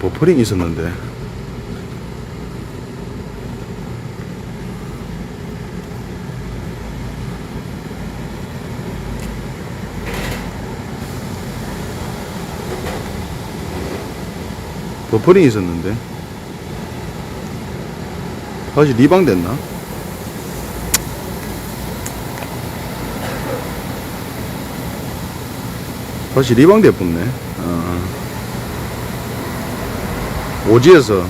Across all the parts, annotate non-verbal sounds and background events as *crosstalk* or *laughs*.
버퍼링 있었는데 버퍼링 있었는데 다시 리방 됐나? 다시 리방 돼붙네 어. 오지에서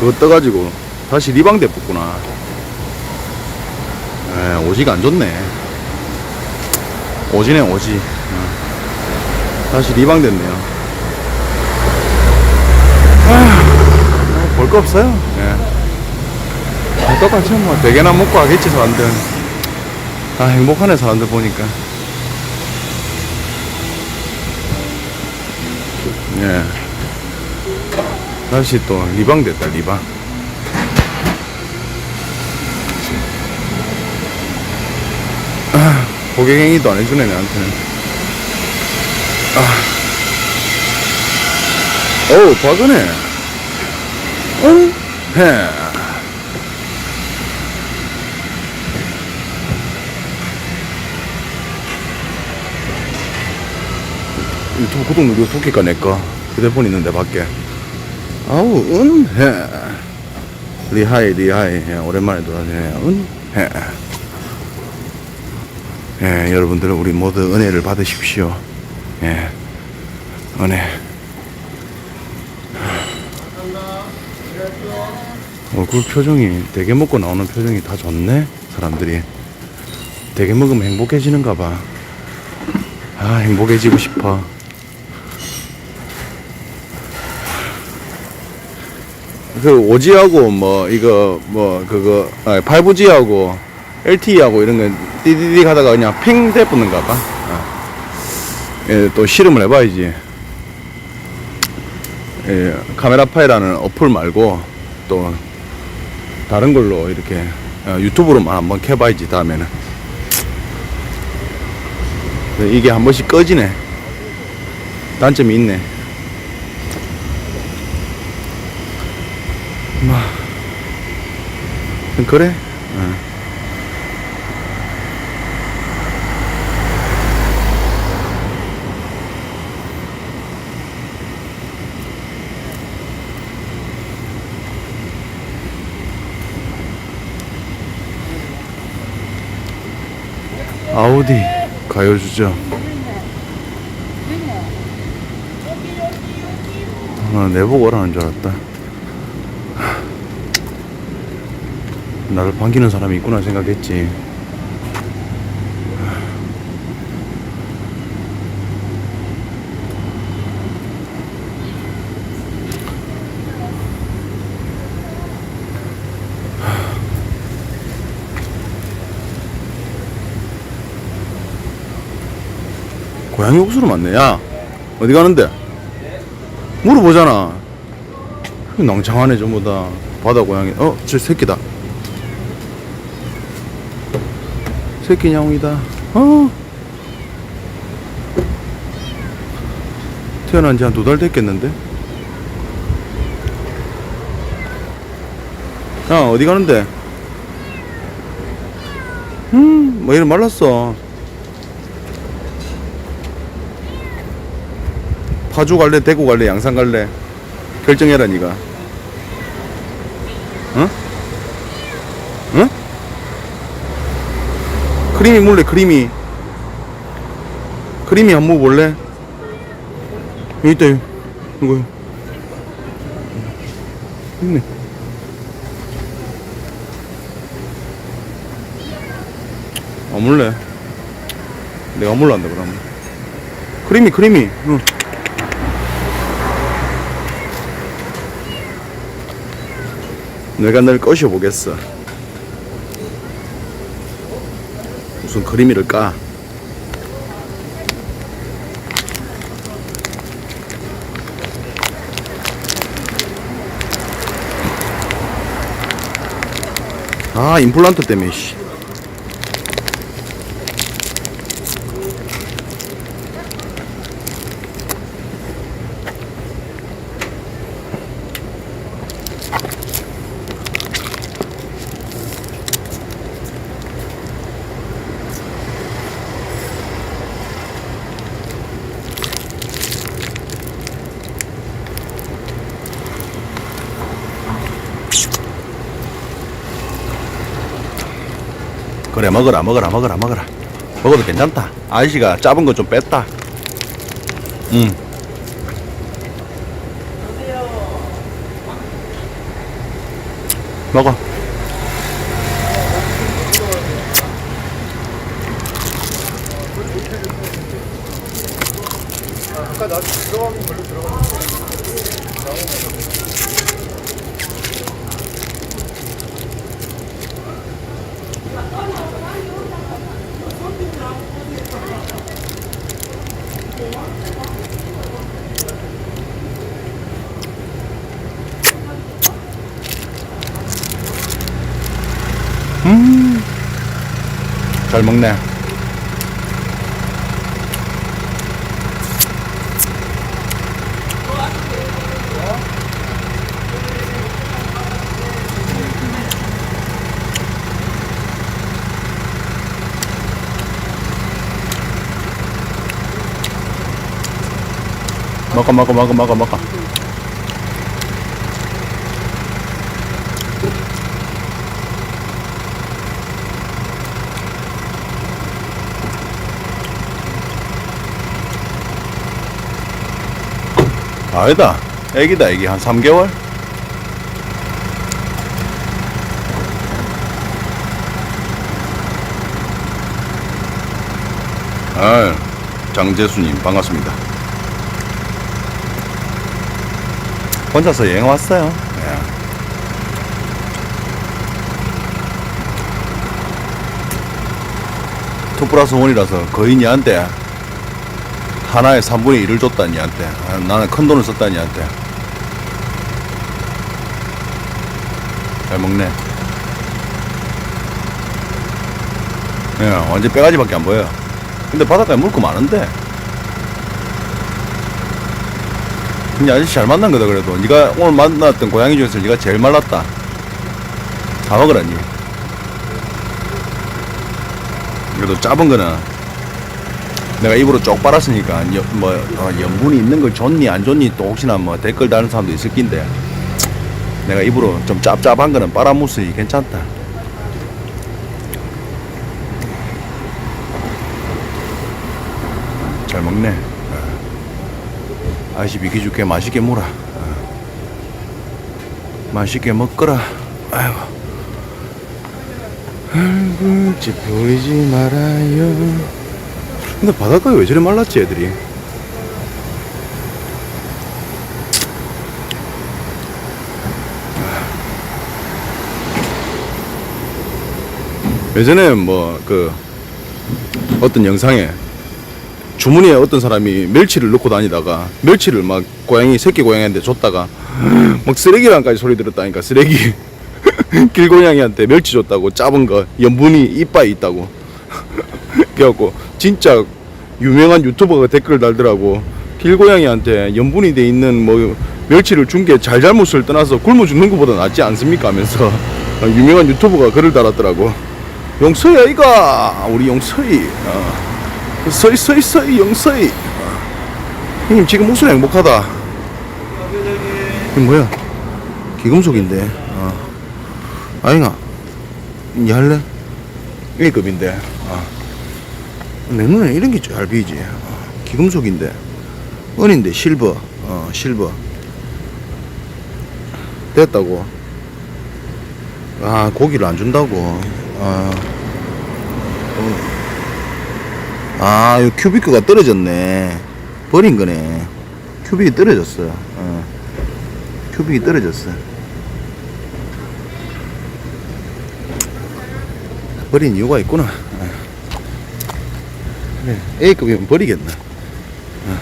그거 떠가지고 다시 리방 돼붙구나. 에 오지가 안 좋네. 오지네 오지. 어. 다시 리방 됐네요. 볼 거 없어요. 예. 다 똑같죠 뭐 되게나 먹고 하겠지 사람들. 다 행복하네 사람들 보니까. 예. 다시 또 리방 됐다 리방. 아, 고객행위도 안 해주네 나한테는. 아. 어우 박은혜. 응? 해. 유튜브 구독 누르고 토끼까 내꺼 휴대폰 있는데 밖에 아우 은해 리하이 리하이. 예, 오랜만에 돌아다니네. 은해 예 여러분들 우리 모두 은혜를 받으십시오. 예 은혜. 얼굴 표정이 되게 먹고 나오는 표정이 다 좋네 사람들이. 되게 먹으면 행복해지는가 봐아 행복해지고 싶어 그 오지하고 뭐 이거 뭐 그거 아, 5G하고 LTE하고 이런 거 띠디디 하다가 그냥 팽 대붙는가 봐. 아. 예, 또 실험을 해봐야지. 예, 카메라 파이라는 어플 말고 또 다른 걸로 이렇게 어, 유튜브로만 한번 켜봐야지 다음에는. 이게 한 번씩 꺼지네. 단점이 있네. 뭐 그래? 어. 아우디 가요주죠 아, 내보고 오라는 줄 알았다 나를 반기는 사람이 있구나 생각했지. 고양이 옥수로 맞네. 야, 어디 가는데? 물어보잖아. 낭창하네 전부 다. 바다 고양이. 어, 저 새끼다. 새끼 냥이다. 어. 태어난 지 한 두 달 됐겠는데? 야, 어디 가는데? 음, 뭐 이래 말랐어. 파주 갈래, 대구 갈래, 양산 갈래? 결정해라, 니가. 어? 응? 크리미 몰래 크리미 한모 볼래? 여기 있다 여기. 이거 있네. 안 몰래. 내가 몰란다 그러면 크리미 크리미 응. 내가 널 꼬셔보겠어 무슨 그림이를 까? 아 임플란트 때문에 씨. 그래 먹어라 먹어라 먹어라 먹어라. 먹어도 괜찮다. 아저씨가 작은 거 좀 뺐다. 응. 먹어 아까 나 들어가면 별로 들어가. 잘 먹네. 먹어 먹어 먹어 먹어 먹어 아니다. 애기다 애기. 한 3개월? 아 장재수님 반갑습니다. 혼자서 여행 왔어요? 예. 투 플러스 원이라서 거의 니한테 하나에 3분의 1을 줬다 니한테. 아, 나는 큰 돈을 썼다 니한테. 잘 먹네. 예, 완전 빼가지밖에 안 보여 근데 바닷가에 물거 많은데. 근데 아저씨 잘 만난 거다 그래도. 네가 오늘 만났던 고양이 중에서 네가 제일 말랐다. 다 먹으라 니. 그래도 작은 거는 내가 입으로 쪽 빨았으니까 여, 뭐 어, 염분이 있는 걸 좋니 안 좋니 또 혹시나 뭐 댓글 다는 사람도 있을 낀데 내가 입으로 좀 짭짭한 거는 빨아무스이 괜찮다. 잘 먹네. 어. 아저씨 비켜줄게 맛있게 물어 어. 맛있게 먹거라. 아이고. 아이고 찌푸리지 말아요 근데 바닷가에 왜 저리 말랐지 애들이? 예전에 뭐 그 어떤 영상에 주머니에 어떤 사람이 멸치를 넣고 다니다가 멸치를 막 고양이 새끼 고양이한테 줬다가 *laughs* 막 쓰레기랑까지 소리 들었다니까 쓰레기. *laughs* 길고양이한테 멸치 줬다고 작은 거 염분이 이빨에 있다고. *laughs* 그래갖고 진짜 유명한 유튜버가 댓글 달더라고 길고양이한테 염분이 돼 있는 뭐 멸치를 준 게 잘잘못을 떠나서 굶어 죽는 것보다 낫지 않습니까 하면서 *laughs* 유명한 유튜버가 글을 달았더라고 용서야 이가 우리 용서이 어. 서이 서이 서이 용서이 어. 형님 지금 목소리 행복하다 이게 뭐야 기금속인데 어. 아잉아 니 할래? 1급인데 어. 내 눈에 이런 게잘 보이지 어. 기금속인데 은인데 실버 어 실버 됐다고 아 고기를 안 준다고 아, 어. 아, 이 큐비크가 떨어졌네. 버린 거네. 큐빅이 떨어졌어. 어. 큐빅이 떨어졌어. 버린 이유가 있구나. 어. 그래, A급이면 버리겠나. 어.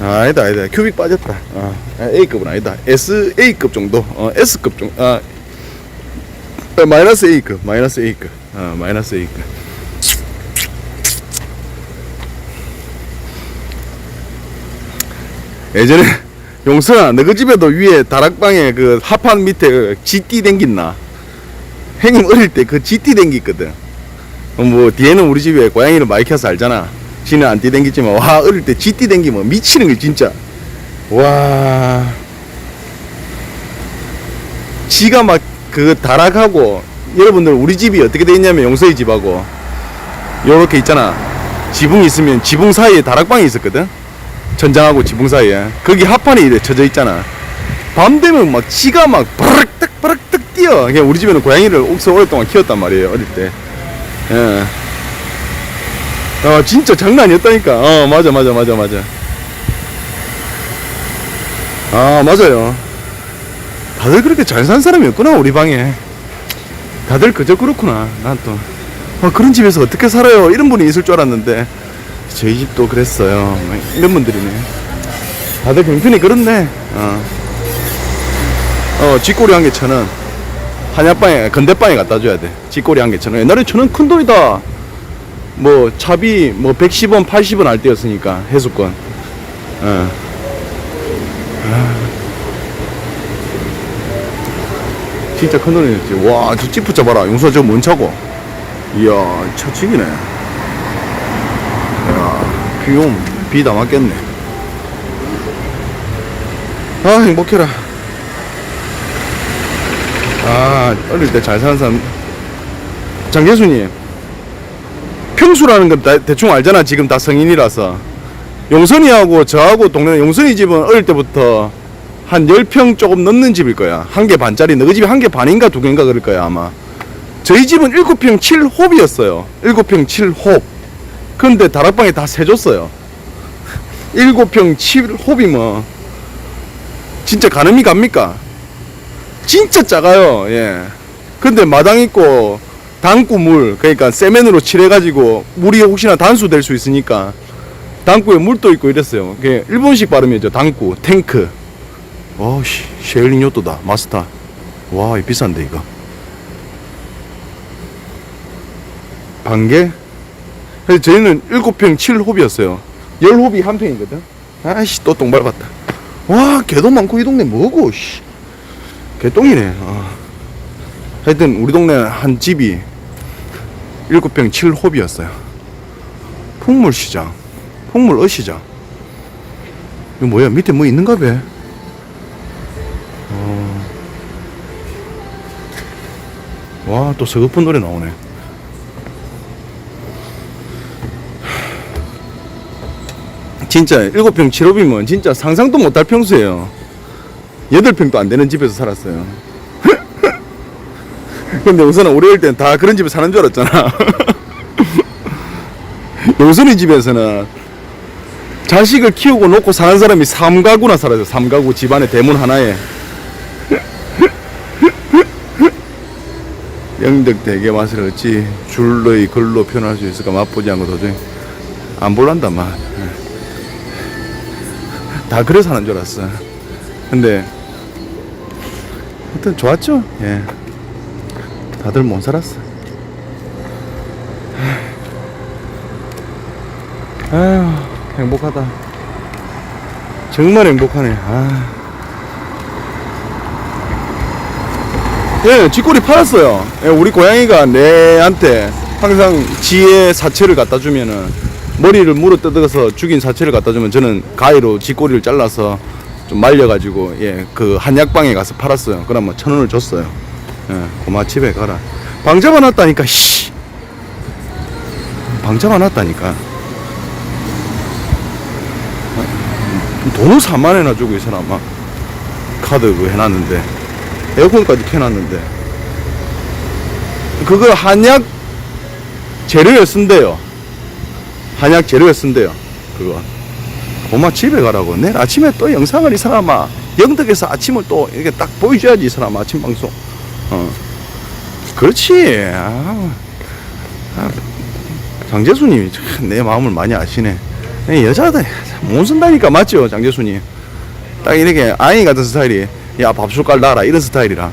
아, 아니다, 아니다. 큐빅 빠졌다. 어. A급은 아니다. S, A급 정도. 어, S급 정도. 아, 어, 마이너스 A급, 마이너스 A급, 어, 마이너스 A급. 예전에 *laughs* 용서야, 너그 집에도 위에 다락방에 그 하판 밑에 그 GT 댕겼나? 형님 어릴 때 그 GT 댕겼거든. 어, 뭐 뒤에는 우리 집에 고양이를 많이 키워서 알잖아. 지는 안 뛰댕기지만 와 어릴 때 GT 댕기면 미치는 게 진짜. 와. 지가 막 그 다락하고 여러분들 우리 집이 어떻게 돼 있냐면 용서의 집하고 요렇게 있잖아 지붕 있으면 지붕 사이에 다락방이 있었거든 천장하고 지붕 사이에 거기 합판이 이래 쳐져 있잖아 밤 되면 막 지가 막 바락딱 바락딱 뛰어 그냥 우리 집에는 고양이를 옥서 오랫동안 키웠단 말이에요 어릴 때 예. 아 진짜 장난이었다니까. 어 맞아 맞아 맞아 맞아. 아 맞아요. 다들 그렇게 잘 산 사람이었구나 우리 방에. 다들 그저 그렇구나 난또. 아, 그런 집에서 어떻게 살아요? 이런 분이 있을 줄 알았는데. 저희 집도 그랬어요. 막 이런 분들이네. 다들 형편이 그렇네. 어, 어 쥐꼬리 한 개 천원 한약방에 건대방에 갖다 줘야 돼 쥐꼬리 한개 천원 옛날에 천원 큰 돈이다 뭐 차비 뭐 110원 80원 할 때였으니까 해수권 어. 진짜 큰 돈이었지. 와, 저 찌푸 잡아라. 용서 저거 뭔 차고? 이야, 차치기네. 야, 비움, 비다 맞겠네. 아, 행복해라. 아, 어릴 때 잘 사는 사람. 장계수님, 평수라는 건 다- 대충 알잖아. 지금 다 성인이라서. 용선이하고 저하고 동네, 용선이 집은 어릴 때부터 한 10평 조금 넘는 집일 거야. 한 개 반짜리. 너희 집이 한 개 반인가 두 개인가 그럴 거야, 아마. 저희 집은 7평 7홉이었어요. 7평 7홉. 근데 다락방에 다 세줬어요. 7평 7홉이면 진짜 가늠이 갑니까? 진짜 작아요. 예. 근데 마당 있고 당구 물 그러니까 세면으로 칠해가지고 물이 혹시나 단수 될 수 있으니까 당구에 물도 있고 이랬어요. 그게 일본식 발음이죠. 당구, 탱크. 어씨 쉐일린 요또다 마스터 와 이거 비싼데 이거 반개 그래서 저희는 7평 7홉이었어요 10홉이 한 평이거든 아이씨 또 똥 밟았다 와 개도 많고 이 동네 뭐고 씨 개똥이네 아. 하여튼 우리 동네 한 집이 7평 7홉이었어요 풍물시장 풍물어시장 이거 뭐야 밑에 뭐 있는가 봐 와, 또 서글픈 노래 나오네. 진짜 7평 7호비면 진짜 상상도 못할 평수예요. 8평도 안 되는 집에서 살았어요. *laughs* 근데 우선은 우리 어릴 때는 다 그런 집에 사는 줄 알았잖아. *laughs* 용선이 집에서는 자식을 키우고 놓고 사는 사람이 삼가구나 살아요. 삼가구 집안의 대문 하나에. *laughs* 영덕 대게 맛을 어찌 줄로의 글로 표현할 수 있을까 맛보지 않고 도저히 안 볼란다 맛. 다 그래 사는 줄 알았어. 근데 하여튼 좋았죠. 예. 다들 못 살았어. 아휴 행복하다. 정말 행복하네. 아. 예, 쥐꼬리 팔았어요. 예, 우리 고양이가 내한테 항상 지의 사체를 갖다 주면은 머리를 물어 뜯어서 죽인 사체를 갖다 주면 저는 가위로 쥐꼬리를 잘라서 좀 말려가지고 예, 그 한약방에 가서 팔았어요. 그러면 천 원을 줬어요. 예, 고마 집에 가라. 방 잡아놨다니까, 씨. 방 잡아놨다니까. 돈을 4만 원이나 주고 이 사람아. 카드 그 해놨는데. 에어컨까지 켜놨는데 그거 한약 재료에 쓴대요 한약 재료에 쓴대요 그거 고마 집에 가라고. 내일 아침에 또 영상을 이 사람아 영덕에서 아침을 또 이렇게 딱 보여줘야지 이 사람 아침 방송. 어. 그렇지. 아, 아, 장재수님이 참내 마음을 많이 아시네. 이 여자들 못 쓴다니까 맞죠 장재수님? 딱 이렇게 아이 같은 스타일이 야 밥 숟갈 놔라 이런 스타일이라.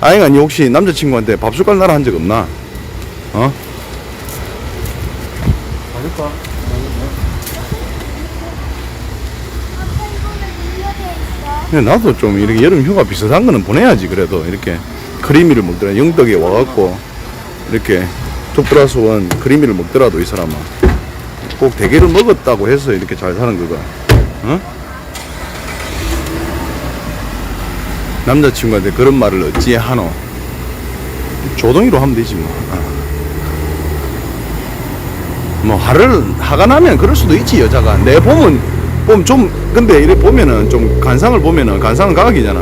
아이가 니 혹시 남자친구한테 밥 숟갈 놔라 한 적 없나? 어? 맞을까? 근데 나도 좀 이렇게 여름 휴가 비슷한 거는 보내야지 그래도 이렇게 크리미를 먹더라 영덕에 와갖고 이렇게 툭 플러스 원 크리미를 먹더라도 이 사람아 꼭 대게를 먹었다고 해서 이렇게 잘 사는 거가 어? 남자친구한테 그런 말을 어찌 하노 조동이로 하면 되지 뭐. 어. 뭐 화를 화가 나면 그럴 수도 있지 여자가 내 보면 보면 좀 근데 이래 보면은 좀 관상을 보면은 관상은 과학이잖아.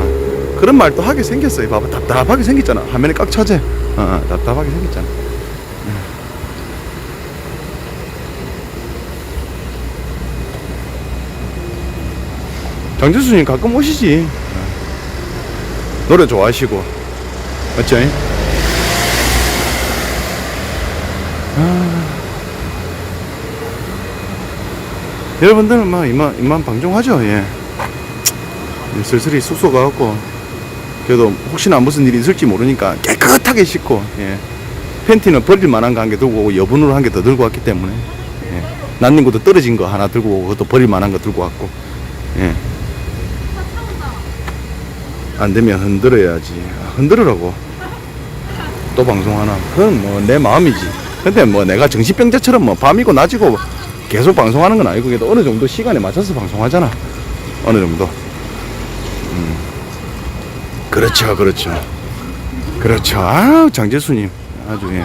그런 말도 하게 생겼어요 봐봐. 답답하게 생겼잖아. 화면에 꽉 차지? 어, 어, 답답하게 생겼잖아. 장재수님 가끔 오시지? 어. 노래 좋아하시고. 맞죠? 여러분들은 막 이만 이만 방종하죠 예. 슬슬이 숙소 가갖고 그래도 혹시나 무슨 일이 있을지 모르니까 깨끗하게 씻고 예. 팬티는 버릴 만한 거 한 개 들고 오고 여분으로 한 개 더 들고 왔기 때문에 예. 난닝구도 떨어진 거 하나 들고 오고 그것도 버릴 만한 거 들고 왔고 예 안 되면 흔들어야지. 아, 흔들으라고. 또 방송하나. 그건 뭐 내 마음이지. 근데 뭐 내가 정신병자처럼 뭐 밤이고 낮이고 계속 방송하는 건 아니고 그래도 어느 정도 시간에 맞춰서 방송하잖아. 어느 정도. 음. 그렇죠 그렇죠. 그렇죠. 아 장재수님. 아주 예.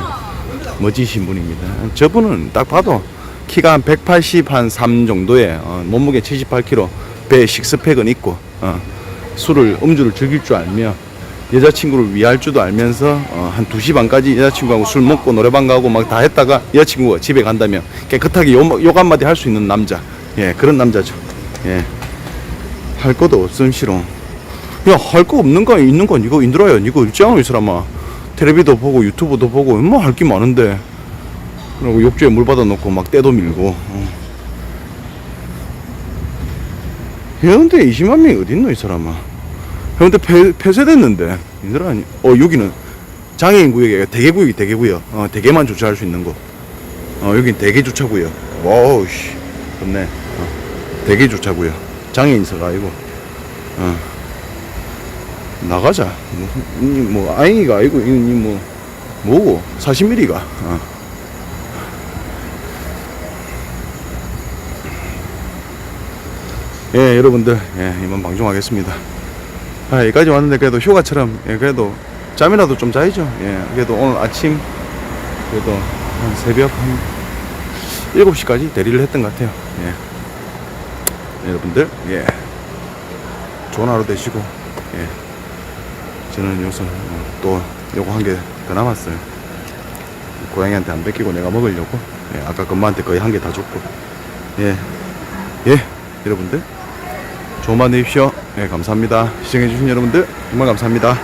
멋지신 분입니다. 저분은 딱 봐도 키가 한 180 한 3 정도에 어, 몸무게 78kg 배에 식스팩은 있고 어, 술을 음주를 즐길 줄 알며 여자친구를 위할 줄도 알면서 어, 한 2시 반까지 여자친구하고 술 먹고 노래방 가고 막 다 했다가 여자친구가 집에 간다면 깨끗하게 욕, 욕 한마디 할 수 있는 남자. 예 그런 남자죠. 예할 것도 없음 싫어. 야할 거 없는 거 있는 건 이거 인들어야 이거 일장이 이 사람아. 텔레비도 보고 유튜브도 보고 뭐 할 게 많은데. 그리고 욕조에 물 받아놓고 막 때도 밀고 어. 해운대 20만 명이 어딨노 이 사람아? 해운대 폐, 폐쇄됐는데 아니 어 여기는 장애인 구역이에요 대개 구역이 대개 구역. 어 대개만 주차할 수 있는 거어 여긴 대개 주차 구역. 와우 씨. 좋네. 어, 대개 주차 구역. 장애인서가 아니고. 어. 나가자. 뭐, 이뭐 아잉이가 아니고 이뭐 뭐고? 40mm가. 어. 예 여러분들. 예 이만 방송하겠습니다 아, 여기까지 왔는데 그래도 휴가처럼 예, 그래도 잠이라도 좀 자야죠. 예, 그래도 오늘 아침 그래도 한 새벽 한 7시까지 대리를 했던 것 같아요. 예. 여러분들 예. 좋은 하루 되시고 예. 저는 어, 또 요거 한 개 더 남았어요. 고양이한테 안 뺏기고 내가 먹으려고 예, 아까 금마한테 거의 한 개 다 줬고 예. 예. 여러분들 밤 되십시오. 네, 감사합니다. 시청해주신 여러분들, 정말 감사합니다.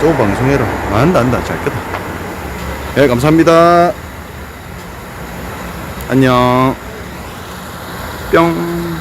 또 방송해라. 아, 안다, 안다. 잘 끄다. 네, 감사합니다. 안녕. 뿅.